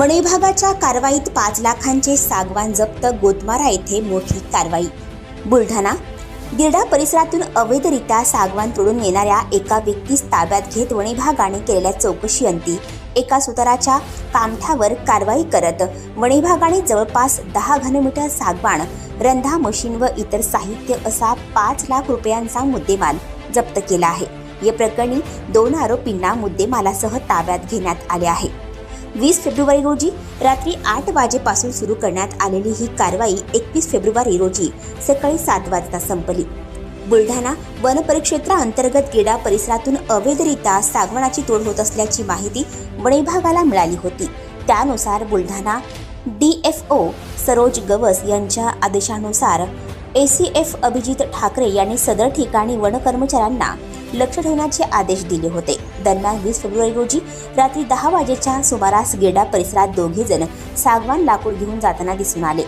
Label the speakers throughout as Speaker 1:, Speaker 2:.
Speaker 1: वनविभागाच्या कारवाईत पाच लाखांचे सागवान जप्त गोतमारा येथे मोठी कारवाई. बुलढाणा गिरडा परिसरातून अवैधरित्या सागवान तोडून येणाऱ्या एका व्यक्तीस ताब्यात घेत वनविभागाने केलेल्या चौकशीअंती एका सुताराच्या कामठ्यावर कारवाई करत वनविभागाने जवळपास दहा घनमीटर सागवान रंधा मशीन व इतर साहित्य असा पाच लाख रुपयांचा मुद्देमाल जप्त केला आहे. या प्रकरणी दोन आरोपींना मुद्देमालासह ताब्यात घेण्यात आले आहे. वीस फेब्रुवारी रोजी रात्री आठ वाजेपासून सुरू करण्यात आलेली ही कारवाई एकवीस फेब्रुवारी रोजी सकाळी सात वाजता संपली. बुलढाणा वन परिक्षेत्राअंतर्गत क्रीडा परिसरातून अवैधरित्या सागवनाची तोड होत असल्याची माहिती वन विभागाला मिळाली होती. त्यानुसार Buldhana D F O Saroj Gavas यांच्या आदेशानुसार A C F Abhijit Thackeray यांनी सदर ठिकाणी वन कर्मचाऱ्यांना लक्ष ठेवण्याचे आदेश दिले होते. दरम्यान वीस फेब्रुवारी रोजी रात्री दहा वाजेच्या सुमारास गेडा परिसरात दोघे जण सागवान लाकूड घेऊन जाताना दिसून आले.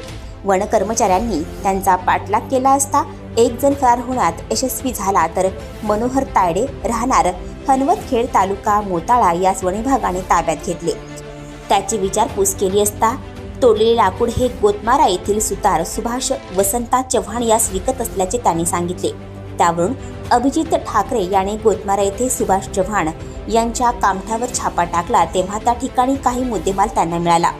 Speaker 1: वन कर्मचाऱ्यांनी त्यांचा पाठलाग केला असता एक जण फरार होण्यात यशस्वी झाला तर मनोहर तायडे राहणार हनवतखेड तालुका मोताळा यास वन विभागाने ताब्यात घेतले. त्याची विचारपूस केली असता तोडलेले लाकूड हे गोतमारा येथील सुतार सुभाष वसंता चव्हाण यास विकत असल्याचे त्यांनी सांगितले. त्यावरून अभिजित ठाकरे याने गोतमारा येथे सुभाष चव्हाण यांच्या कामठावर छापा टाकला तेव्हा त्या ठिकाणी काही मुद्देमाल त्यांना मिळाला.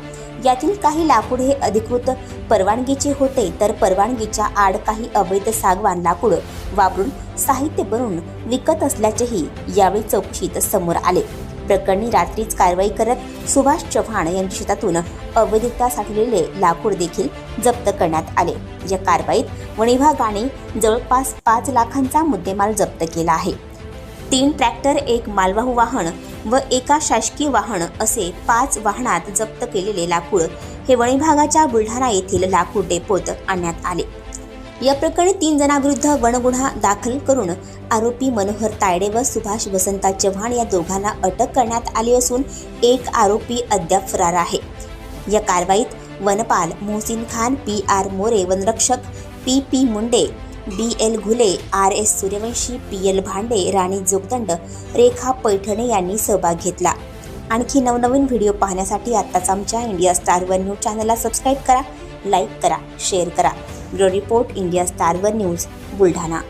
Speaker 1: यातील काही लाकूड हे अधिकृत परवानगीचे होते तर परवानगीच्या आड काही अवैध सागवान लाकूड वापरून साहित्य बनवून विकत असल्याचेही यावेळी चौकशीत समोर आले. प्रकरणी रात्रीच कारवाई करत सुभाष चव्हाण यांच्या शेतातून अवैधता साठवलेले लाकूड देखील जप्त करण्यात आले. या कारवाईत वन विभागाने जवळपास पाच लाखांचा मुद्देमाल जप्त केला आहे. तीन ट्रॅक्टर एक मालवाहू वाहन व एका शासकीय वाहन असे पाच वाहनात जप्त केलेले लाकूड हे वणीभागाच्या बुलढाणा येथील लाकूड डेपोत आणण्यात आले. या प्रकरणी तीन जणांविरुद्ध वनगुन्हा दाखल करून आरोपी मनोहर तायडे व सुभाष वसंता चव्हाण या दोघांना अटक करण्यात आली असून एक आरोपी अद्याप फरार आहे. या कारवाईत वनपाल मोहसिन खान पी आर मोरे वनरक्षक P P Munde B L Ghule R S Suryavanshi P L Bhande Rani Jogdand रेखा पैठणे यांनी सहभाग घेतला. आणखी नवनवीन व्हिडिओ पाहण्यासाठी आत्ताच आमच्या इंडिया स्टार वन न्यूज चॅनलला सबस्क्राईब करा लाईक करा शेअर करा. ब्युरो रिपोर्ट इंडिया स्टारवर न्यूज बुलढाणा.